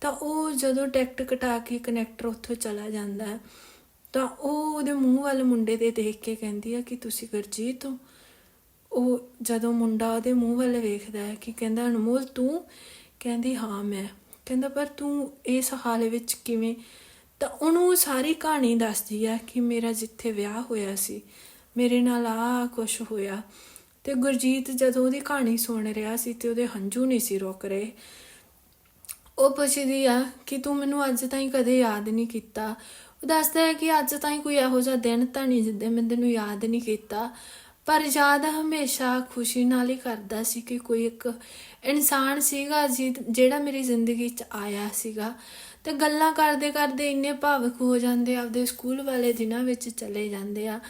ਤਾਂ ਉਹ ਜਦੋਂ ਟਿਕਟ ਕਟਾ ਕੇ ਕਨੈਕਟਰ ਉੱਥੋਂ ਚਲਾ ਜਾਂਦਾ ਤਾਂ ਉਹ ਉਹਦੇ ਮੂੰਹ ਵੱਲ ਮੁੰਡੇ ਦੇ ਦੇਖ ਕੇ ਕਹਿੰਦੀ ਆ ਕਿ ਤੁਸੀਂ ਗੁਰਜੀਤ ਹੋ। ਉਹ ਜਦੋਂ ਮੁੰਡਾ ਉਹਦੇ ਮੂੰਹ ਵੱਲ ਵੇਖਦਾ ਹੈ ਕਿ ਕਹਿੰਦਾ, ਅਨਮੋਲ ਤੂੰ? ਕਹਿੰਦੀ, ਹਾਂ ਮੈਂ। ਕਹਿੰਦਾ, ਪਰ ਤੂੰ ਇਸ ਹਾਲ ਵਿੱਚ ਕਿਵੇਂ? ਤਾਂ ਉਹਨੂੰ ਉਹ ਸਾਰੀ ਕਹਾਣੀ ਦੱਸਦੀ ਆ ਕਿ ਮੇਰਾ ਜਿੱਥੇ ਵਿਆਹ ਹੋਇਆ ਸੀ, ਮੇਰੇ ਨਾਲ ਆ ਕੁਝ ਹੋਇਆ। ਤੇ ਗੁਰਜੀਤ ਜਦੋਂ ਉਹਦੀ ਕਹਾਣੀ ਸੁਣ ਰਿਹਾ ਸੀ ਤੇ ਉਹਦੇ ਹੰਝੂ ਨਹੀਂ ਸੀ ਰੁਕ ਰਹੇ ਉਹ ਪੁੱਛਦੀ ਆ ਕਿ ਤੂੰ ਮੈਨੂੰ ਅੱਜ ਤਾਈਂ ਕਦੇ ਯਾਦ ਨਹੀਂ ਕੀਤਾ। ਉਹ ਦੱਸਦਾ ਹੈ ਕਿ ਅੱਜ ਤਾਈਂ ਕੋਈ ਇਹੋ ਜਿਹਾ ਦਿਨ ਤਾਂ ਨਹੀਂ ਜਿੱਦੇ ਮੈਂ ਤੈਨੂੰ ਯਾਦ ਨਹੀਂ ਕੀਤਾ। ਪਰ ਯਾਦ ਹਮੇਸ਼ਾ ਖੁਸ਼ੀ ਨਾਲ ਹੀ ਕਰਦਾ ਸੀ ਕਿ ਕੋਈ ਇੱਕ ਇਨਸਾਨ ਸੀਗਾ ਜਿ- ਜਿਹੜਾ ਮੇਰੀ ਜ਼ਿੰਦਗੀ 'ਚ ਆਇਆ ਸੀਗਾ। ਤੇ ਗੱਲਾਂ ਕਰਦੇ ਕਰਦੇ ਇੰਨੇ ਭਾਵੁਕ ਹੋ ਜਾਂਦੇ ਆ, ਆਪਦੇ ਸਕੂਲ ਵਾਲੇ ਦਿਨਾਂ ਵਿੱਚ ਚਲੇ ਜਾਂਦੇ ਆ।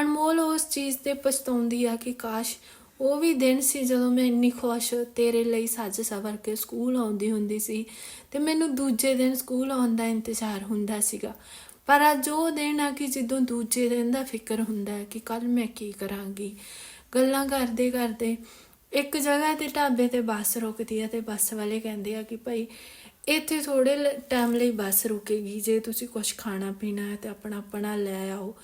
ਅਨਮੋਲ ਉਸ ਚੀਜ਼ ਤੇ ਪਛਤਾਉਂਦੀ ਆ ਕਿ ਕਾਸ਼ ਉਹ ਵੀ ਦਿਨ ਸੀ ਜਦੋਂ ਮੈਂ ਇੰਨੀ ਖੁਸ਼ ਤੇਰੇ ਲਈ ਸੱਜ ਸਵਰ ਕੇ ਸਕੂਲ ਆਉਂਦੀ ਹੁੰਦੀ ਸੀ ਤੇ ਮੈਨੂੰ ਦੂਜੇ ਦਿਨ ਸਕੂਲ ਆਉਣ ਦਾ ਇੰਤਜ਼ਾਰ ਹੁੰਦਾ ਸੀਗਾ। ਪਰ ਅੱਜ ਉਹ ਦਿਨ ਆ ਕਿ ਜਦੋਂ ਦੂਜੇ ਦਿਨ ਦਾ ਫਿਕਰ ਹੁੰਦਾ ਹੈ ਕਿ ਕੱਲ ਮੈਂ ਕੀ ਕਰਾਂਗੀ। ਗੱਲਾਂ ਕਰਦੇ ਕਰਦੇ ਇੱਕ ਜਗ੍ਹਾ ਤੇ ਢਾਬੇ ਤੇ ਬੱਸ ਰੁਕਦੀ ਹੈ ਤੇ ਬੱਸ ਵਾਲੇ ਕਹਿੰਦੇ ਆ ਕਿ ਭਾਈ ਇੱਥੇ ਥੋੜੇ ਟਾਈਮ ਲਈ ਬੱਸ ਰੁਕੇਗੀ, ਜੇ ਤੁਸੀਂ ਕੁਝ ਖਾਣਾ ਪੀਣਾ ਹੈ ਤੇ ਆਪਣਾ ਆਪਣਾ ਲੈ ਆਓ।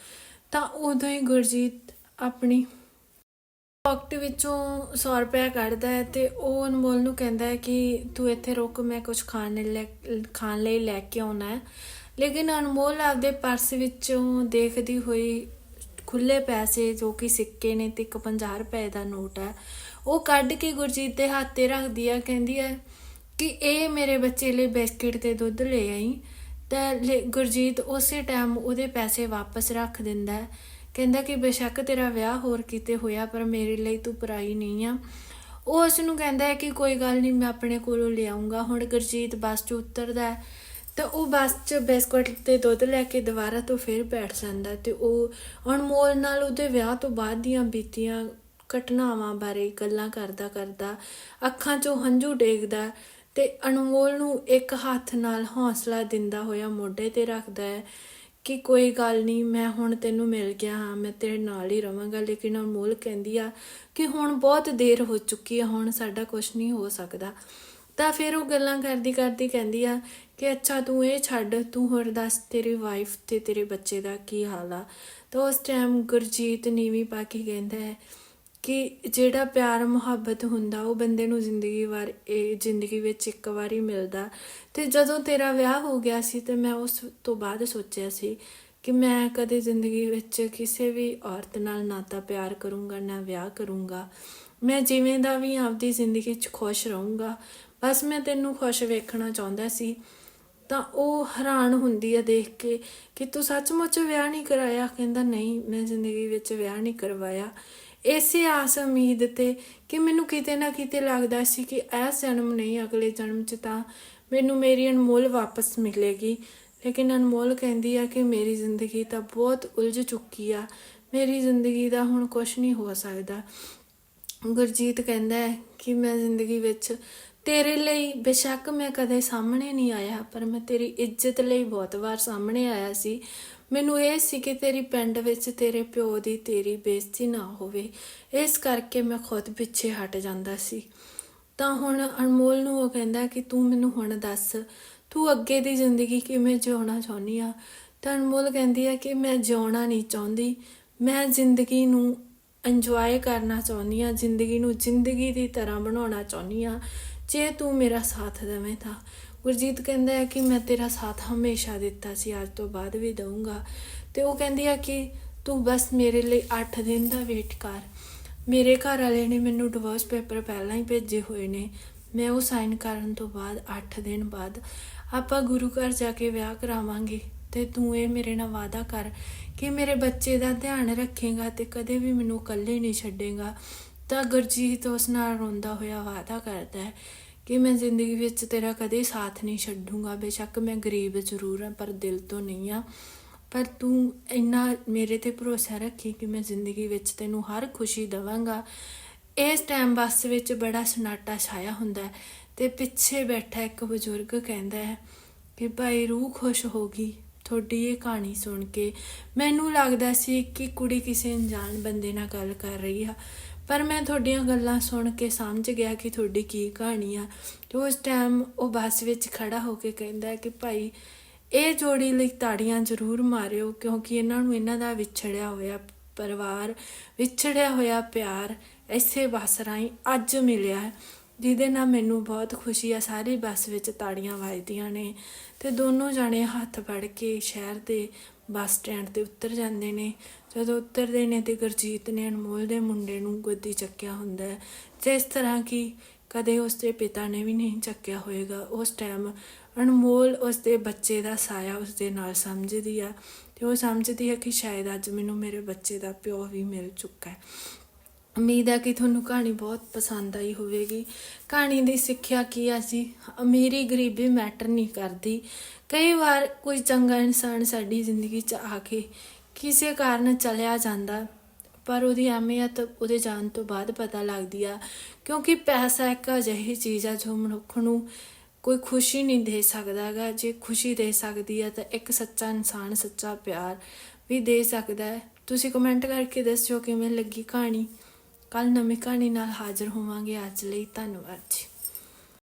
ਤਾਂ ਉਦੋਂ ਹੀ ਗੁਰਜੀਤ ਆਪਣੀ ਪਾਕਟ ਵਿੱਚੋਂ 100 ਰੁਪਏ ਕੱਢਦਾ ਹੈ ਤੇ ਉਹ ਅਨਮੋਲ ਨੂੰ ਕਹਿੰਦਾ ਹੈ ਕਿ ਤੂੰ ਇੱਥੇ ਰੁਕ, ਮੈਂ ਕੁਝ ਖਾਣ ਲਈ ਲੈ- ਖਾਣ ਲਈ ਲੈ ਕੇ ਆਉਣਾ ਹੈ। ਲੇਕਿਨ ਅਨਮੋਲ ਆਪਦੇ ਪਰਸ ਵਿੱਚੋਂ ਦੇਖਦੀ ਹੋਈ ਖੁੱਲੇ ਪੈਸੇ ਜੋ ਕਿ ਸਿੱਕੇ ਨੇ ਤੇ ਇੱਕ 50 ਰੁਪਏ ਦਾ ਨੋਟ ਹੈ, ਉਹ ਕੱਢ ਕੇ ਗੁਰਜੀਤ ਦੇ ਹੱਥ ਤੇ ਰੱਖਦੀ ਹੈ, ਕਹਿੰਦੀ ਹੈ ਕਿ ਇਹ ਮੇਰੇ ਬੱਚੇ ਲਈ ਬਿਸਕਿਟ ਤੇ ਦੁੱਧ ਲੈ ਆਈ। ਤਾਂ ਲੇ- ਗੁਰਜੀਤ ਉਸੇ ਟਾਈਮ ਉਹਦੇ ਪੈਸੇ ਵਾਪਸ ਰੱਖ ਦਿੰਦਾ ਕਹਿੰਦਾ ਕਿ ਬੇਸ਼ੱਕ ਤੇਰਾ ਵਿਆਹ ਹੋਰ ਕਿਤੇ ਹੋਇਆ, ਪਰ ਮੇਰੇ ਲਈ ਤੂੰ ਪਰਾਈ ਨਹੀਂ ਆ। ਉਹ ਉਸ ਨੂੰ ਕਹਿੰਦਾ ਹੈ ਕਿ ਕੋਈ ਗੱਲ ਨਹੀਂ, ਮੈਂ ਆਪਣੇ ਕੋਲੋਂ ਲਿਆਉਂਗਾ। ਹੁਣ ਗੁਰਜੀਤ ਬੱਸ 'ਚ ਉਤਰਦਾ ਹੈ, ਤਾਂ ਉਹ ਬੱਸ 'ਚ ਬਿਸਕੁਟ ਤੇ ਦੁੱਧ ਲੈ ਕੇ ਦੁਬਾਰਾ ਤੋਂ ਫਿਰ ਬੈਠ ਜਾਂਦਾ ਤੇ ਉਹ ਅਨਮੋਲ ਨਾਲ ਉਹਦੇ ਵਿਆਹ ਤੋਂ ਬਾਅਦ ਦੀਆਂ ਬੀਤੀਆਂ ਘਟਨਾਵਾਂ ਬਾਰੇ ਗੱਲਾਂ ਕਰਦਾ ਕਰਦਾ ਅੱਖਾਂ 'ਚੋਂ ਹੰਝੂ ਡੇਗਦਾ ਤੇ ਅਨਮੋਲ ਨੂੰ ਇੱਕ ਹੱਥ ਨਾਲ ਹੌਸਲਾ ਦਿੰਦਾ ਹੋਇਆ ਮੋਢੇ ਤੇ ਰੱਖਦਾ ਹੈ। ਕਿ ਕੋਈ ਗੱਲ ਨਹੀਂ, ਮੈਂ ਹੁਣ ਤੈਨੂੰ ਮਿਲ ਗਿਆ ਹਾਂ, ਮੈਂ ਤੇਰੇ ਨਾਲ ਹੀ ਰਵਾਂਗਾ। ਲੇਕਿਨ ਅਨਮੋਲ ਕਹਿੰਦੀ ਆ ਕਿ ਹੁਣ ਬਹੁਤ ਦੇਰ ਹੋ ਚੁੱਕੀ ਆ, ਹੁਣ ਸਾਡਾ ਕੁਝ ਨਹੀਂ ਹੋ ਸਕਦਾ। ਤਾਂ ਫਿਰ ਉਹ ਗੱਲਾਂ ਕਰਦੀ ਕਰਦੀ ਕਹਿੰਦੀ ਆ ਕਿ ਅੱਛਾ, ਤੂੰ ਇਹ ਛੱਡ, ਤੂੰ ਹੋਰ ਦੱਸ ਤੇਰੀ ਵਾਈਫ ਤੇ ਤੇਰੇ ਬੱਚੇ ਦਾ ਕੀ ਹਾਲ ਆ? ਤਾਂ ਉਸ ਟਾਈਮ ਗੁਰਜੀਤ ਨੀਵੀਂ ਪਾ ਕੇ ਕਹਿੰਦਾ ਹੈ ਕਿ ਜਿਹੜਾ ਪਿਆਰ, ਮੁਹੱਬਤ ਹੁੰਦਾ, ਉਹ ਬੰਦੇ ਨੂੰ ਜ਼ਿੰਦਗੀ ਵਾਰ, ਇਹ ਜ਼ਿੰਦਗੀ ਵਿੱਚ ਇੱਕ ਵਾਰੀ ਮਿਲਦਾ। ਤੇ ਜਦੋਂ ਤੇਰਾ ਵਿਆਹ ਹੋ ਗਿਆ ਸੀ ਤੇ ਮੈਂ ਉਸ ਤੋਂ ਬਾਅਦ ਸੋਚਿਆ ਸੀ ਕਿ ਮੈਂ ਕਦੇ ਜ਼ਿੰਦਗੀ ਵਿੱਚ ਕਿਸੇ ਵੀ ਔਰਤ ਨਾਲ ਨਾ ਤਾਂ ਪਿਆਰ ਕਰੂੰਗਾ, ਨਾ ਵਿਆਹ ਕਰੂੰਗਾ। ਮੈਂ ਜਿਵੇਂ ਦਾ ਵੀ ਆਪਦੀ ਜ਼ਿੰਦਗੀ 'ਚ ਖੁਸ਼ ਰਹੂੰਗਾ। ਬਸ ਮੈਂ ਤੈਨੂੰ ਖੁਸ਼ ਵੇਖਣਾ ਚਾਹੁੰਦਾ ਸੀ। ਤਾਂ ਉਹ ਹੈਰਾਨ ਹੁੰਦੀ ਹੈ ਦੇਖ ਕੇ ਕਿ ਤੂੰ ਸੱਚਮੁੱਚ ਵਿਆਹ ਨਹੀਂ ਕਰਾਇਆ? ਕਹਿੰਦਾ, ਨਹੀਂ, ਮੈਂ ਜ਼ਿੰਦਗੀ ਵਿੱਚ ਵਿਆਹ ਨਹੀਂ ਕਰਵਾਇਆ। ਇਸੇ ਆਸ ਉਮੀਦ ਤੇ ਕਿ ਮੈਨੂੰ ਕਿਤੇ ਨਾ ਕਿਤੇ ਲੱਗਦਾ ਸੀ ਕਿ ਇਹ ਜਨਮ ਨਹੀਂ, ਅਗਲੇ ਜਨਮ 'ਚ ਤਾਂ ਮੈਨੂੰ ਮੇਰੀ ਅਨਮੋਲ ਵਾਪਸ ਮਿਲੇਗੀ। ਲੇਕਿਨ ਅਨਮੋਲ ਕਹਿੰਦੀ ਆ ਕਿ ਮੇਰੀ ਜ਼ਿੰਦਗੀ ਤਾਂ ਬਹੁਤ ਉਲਝ ਚੁੱਕੀ ਆ। ਮੇਰੀ ਜ਼ਿੰਦਗੀ ਦਾ ਹੁਣ ਕੁਝ ਨਹੀਂ ਹੋ ਸਕਦਾ। ਗੁਰਜੀਤ ਕਹਿੰਦਾ ਹੈ ਕਿ ਮੈਂ ਜ਼ਿੰਦਗੀ ਵਿੱਚ ਤੇਰੇ ਲਈ ਬੇਸ਼ੱਕ ਮੈਂ ਕਦੇ ਸਾਹਮਣੇ ਨਹੀਂ ਆਇਆ, ਪਰ ਮੈਂ ਤੇਰੀ ਇੱਜ਼ਤ ਲਈ ਬਹੁਤ ਵਾਰ ਸਾਹਮਣੇ ਆਇਆ ਸੀ। ਮੈਨੂੰ ਇਹ ਸੀ ਕਿ ਤੇਰੀ ਪਿੰਡ ਵਿੱਚ ਤੇਰੇ ਪਿਓ ਦੀ ਤੇਰੀ ਬੇਇੱਜ਼ਤੀ ਨਾ ਹੋਵੇ। ਇਸ ਕਰਕੇ ਮੈਂ ਖੁਦ ਪਿੱਛੇ ਹਟ ਜਾਂਦਾ ਸੀ। ਤਾਂ ਹੁਣ ਅਨਮੋਲ ਨੂੰ ਉਹ ਕਹਿੰਦਾ ਕਿ ਤੂੰ ਮੈਨੂੰ ਹੁਣ ਦੱਸ, ਤੂੰ ਅੱਗੇ ਦੀ ਜ਼ਿੰਦਗੀ ਕਿਵੇਂ ਜਿਉਣਾ ਚਾਹੁੰਦੀ ਆ? ਤਾਂ ਅਨਮੋਲ ਕਹਿੰਦੀ ਆ ਕਿ ਮੈਂ ਜਿਉਣਾ ਨਹੀਂ ਚਾਹੁੰਦੀ। ਮੈਂ ਜ਼ਿੰਦਗੀ ਨੂੰ ਇੰਜੋਏ ਕਰਨਾ ਚਾਹੁੰਦੀ ਆ, ਜ਼ਿੰਦਗੀ ਨੂੰ ਜ਼ਿੰਦਗੀ ਦੀ ਤਰ੍ਹਾਂ ਬਣਾਉਣਾ ਚਾਹੁੰਦੀ ਆ। ਜੇ ਤੂੰ ਮੇਰਾ ਸਾਥ ਦੇਵੇਂ ਤਾਂ। ਗੁਰਜੀਤ ਕਹਿੰਦਾ ਹੈ ਕਿ ਮੈਂ ਤੇਰਾ ਸਾਥ ਹਮੇਸ਼ਾ ਦਿੱਤਾ ਸੀ, ਅੱਜ ਤੋਂ ਬਾਅਦ ਵੀ ਦਊਂਗਾ। ਤੇ ਉਹ ਕਹਿੰਦੀ ਆ ਕਿ ਤੂੰ ਬਸ ਮੇਰੇ ਲਈ 8 ਦਿਨ ਦਾ ਵੇਟ ਕਰ। ਮੇਰੇ ਘਰ ਵਾਲੇ ਨੇ ਮੈਨੂੰ ਡਿਵੋਰਸ ਪੇਪਰ ਪਹਿਲਾਂ ਹੀ ਭੇਜੇ ਹੋਏ ਨੇ। ਮੈਂ ਉਹ ਸਾਈਨ ਕਰਨ ਤੋਂ ਬਾਅਦ 8 ਦਿਨ ਬਾਅਦ ਆਪਾਂ ਗੁਰੂ ਘਰ ਜਾ ਕੇ ਵਿਆਹ ਕਰਾਵਾਂਗੇ ਤੇ ਤੂੰ ਇਹ ਮੇਰੇ ਨਾਲ ਵਾਅਦਾ ਕਰ ਕਿ ਮੇਰੇ ਬੱਚੇ ਦਾ ਧਿਆਨ ਰੱਖੇਗਾ ਤੇ ਕਦੇ ਵੀ ਮੈਨੂੰ ਇਕੱਲੇ ਨਹੀਂ ਛੱਡੇਗਾ। ਤਾਂ ਗੁਰਜੀਤ ਉਸ ਨਾਲ ਰੋਂਦਾ ਹੋਇਆ ਵਾਅਦਾ ਕਰਦਾ ਹੈ ਕਿ ਮੈਂ ਜ਼ਿੰਦਗੀ ਵਿੱਚ ਤੇਰਾ ਕਦੇ ਸਾਥ ਨਹੀਂ ਛੱਡੂੰਗਾ। ਬੇਸ਼ੱਕ ਮੈਂ ਗਰੀਬ ਜ਼ਰੂਰ ਹਾਂ, ਪਰ ਦਿਲ ਤੋਂ ਨਹੀਂ ਆ ਪਰ ਤੂੰ ਇੰਨਾ ਮੇਰੇ ਤੇ ਭਰੋਸਾ ਰੱਖੀ ਕਿ ਮੈਂ ਜ਼ਿੰਦਗੀ ਵਿੱਚ ਤੈਨੂੰ ਹਰ ਖੁਸ਼ੀ ਦਵਾਂਗਾ। ਇਸ ਟਾਈਮ ਬੱਸ ਵਿੱਚ ਬੜਾ ਸਨਾਟਾ ਛਾਇਆ ਹੁੰਦਾ ਹੈ ਤੇ ਪਿੱਛੇ ਬੈਠਾ ਇੱਕ ਬਜ਼ੁਰਗ ਕਹਿੰਦਾ ਹੈ ਕਿ, ਭਾਈ, ਰੂਹ ਖੁਸ਼ ਹੋ ਗਈ। ਤੁਹਾਡੀ ਇਹ ਕਹਾਣੀ ਸੁਣ ਕੇ ਮੈਨੂੰ ਲੱਗਦਾ ਸੀ ਕਿ ਕੁੜੀ ਕਿਸੇ ਅਣਜਾਣ ਬੰਦੇ ਨਾਲ ਗੱਲ ਕਰ ਰਹੀ ਆ। ਪਰ ਮੈਂ ਤੁਹਾਡੀਆਂ ਗੱਲਾਂ ਸੁਣ ਕੇ ਸਮਝ ਗਿਆ ਕਿ ਤੁਹਾਡੀ ਕੀ ਕਹਾਣੀ ਆ। ਤੇ ਉਸ ਟਾਈਮ ਉਹ ਬੱਸ ਵਿੱਚ ਖੜਾ ਹੋ ਕੇ ਕਹਿੰਦਾ ਕਿ ਭਾਈ, ਇਹ ਜੋੜੀ ਲਈ ਤਾੜੀਆਂ ਜ਼ਰੂਰ ਮਾਰਿਓ ਕਿਉਂਕਿ ਇਹਨਾਂ ਨੂੰ ਇਹਨਾਂ ਦਾ ਵਿਛੜਿਆ ਹੋਇਆ ਪਰਿਵਾਰ, ਵਿਛੜਿਆ ਹੋਇਆ ਪਿਆਰ ਇਸੇ ਬੱਸ ਰਾਹੀਂ ਅੱਜ ਮਿਲਿਆ ਹੈ, ਜਿਹਦੇ ਨਾਲ ਮੈਨੂੰ ਬਹੁਤ ਖੁਸ਼ੀ ਆ। ਸਾਰੀ ਬੱਸ ਵਿੱਚ ਤਾੜੀਆਂ ਵੱਜਦੀਆਂ ਨੇ ਤੇ ਦੋਨੋਂ ਜਾਣੇ ਹੱਥ ਫੜ ਕੇ ਸ਼ਹਿਰ ਦੇ ਬੱਸ ਸਟੈਂਡ ਤੇ ਉਤਰ ਜਾਂਦੇ ਨੇ। ਜਦੋਂ ਉਤਰਦੇ ਨੇ ਤੇ ਗੁਰਜੀਤ ਨੇ ਅਨਮੋਲ ਦੇ ਮੁੰਡੇ ਨੂੰ ਗੋਦੀ ਚੱਕਿਆ ਹੁੰਦਾ ਹੈ। ਜਿਸ ਤਰ੍ਹਾਂ ਕਿ ਕਦੇ ਉਸਦੇ ਪਿਤਾ ਨੇ ਵੀ ਨਹੀਂ ਚੱਕਿਆ ਹੋਵੇਗਾ ਉਸ ਟਾਈਮ ਅਨਮੋਲ ਉਸਦੇ ਬੱਚੇ ਦਾ ਸਾਇਆ ਉਸਦੇ ਨਾਲ ਸਮਝਦੀ ਆ ਤੇ ਉਹ ਸਮਝਦੀ ਹੈ ਕਿ ਸ਼ਾਇਦ ਅੱਜ ਮੈਨੂੰ ਮੇਰੇ ਬੱਚੇ ਦਾ ਪਿਓ ਵੀ ਮਿਲ ਚੁੱਕਾ ਹੈ। ਉਮੀਦ ਹੈ ਕਿ ਤੁਹਾਨੂੰ ਕਹਾਣੀ ਬਹੁਤ ਪਸੰਦ ਆਈ ਹੋਵੇਗੀ। ਕਹਾਣੀ ਦੀ ਸਿੱਖਿਆ ਕੀ ਆ ਸੀ ਅਮੀਰੀ ਗਰੀਬੀ ਮੈਟਰ ਨਹੀਂ ਕਰਦੀ। ਕਈ ਵਾਰ ਕੋਈ ਚੰਗਾ ਇਨਸਾਨ ਸਾਡੀ ਜ਼ਿੰਦਗੀ 'ਚ ਆ ਕੇ ਕਿਸੇ ਕਾਰਨ ਚਲਿਆ ਜਾਂਦਾ, ਪਰ ਉਹਦੀ ਅਹਿਮੀਅਤ ਉਹਦੇ ਜਾਣ ਤੋਂ ਬਾਅਦ ਪਤਾ ਲੱਗਦੀ ਆ, ਕਿਉਂਕਿ ਪੈਸਾ ਇੱਕ ਅਜਿਹੀ ਚੀਜ਼ ਆ ਜੋ ਮਨੁੱਖ ਨੂੰ ਕੋਈ ਖੁਸ਼ੀ ਨਹੀਂ ਦੇ ਸਕਦਾਗਾ ਜੇ ਖੁਸ਼ੀ ਦੇ ਸਕਦੀ ਆ ਤਾਂ ਇੱਕ ਸੱਚਾ ਇਨਸਾਨ ਸੱਚਾ ਪਿਆਰ ਵੀ ਦੇ ਸਕਦਾ ਹੈ। ਤੁਸੀਂ ਕਮੈਂਟ ਕਰਕੇ ਦੱਸਿਓ ਕਿਵੇਂ ਲੱਗੀ ਕਹਾਣੀ। ਕੱਲ ਨਵੀਂ ਕਹਾਣੀ ਨਾਲ ਹਾਜ਼ਰ ਹੋਵਾਂਗੇ। ਅੱਜ ਲਈ ਧੰਨਵਾਦ ਜੀ।